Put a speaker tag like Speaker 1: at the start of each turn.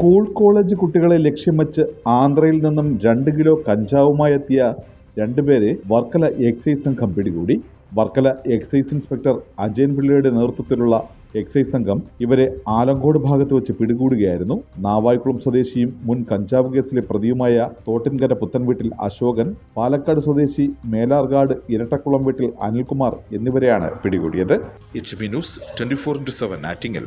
Speaker 1: School college കുട്ടികളെ ലക്ഷ്യം വെച്ച് ആന്ധ്രയിൽ നിന്നും രണ്ട് കിലോ കഞ്ചാവുമായി എത്തിയ രണ്ടുപേരെ വർക്കല എക്സൈസ് സംഘം പിടികൂടി. വർക്കല എക്സൈസ് ഇൻസ്പെക്ടർ അജയൻ പിള്ളയുടെ നേതൃത്വത്തിലുള്ള എക്സൈസ് സംഘം ഇവരെ ആലങ്കോട് ഭാഗത്ത് വെച്ച് പിടികൂടുകയായിരുന്നു. നാവായിക്കുളം സ്വദേശിയും മുൻ കഞ്ചാവ് കേസിലെ പ്രതിയുമായ തോട്ടിൻകര പുത്തൻവീട്ടിൽ അശോകൻ പാലക്കാട് സ്വദേശി മേലാർഗാഡ് ഇരട്ടക്കുളം വീട്ടിൽ അനിൽകുമാർ എന്നിവരെയാണ് പിടികൂടിയത്.
Speaker 2: H B news twenty four into seven Attingal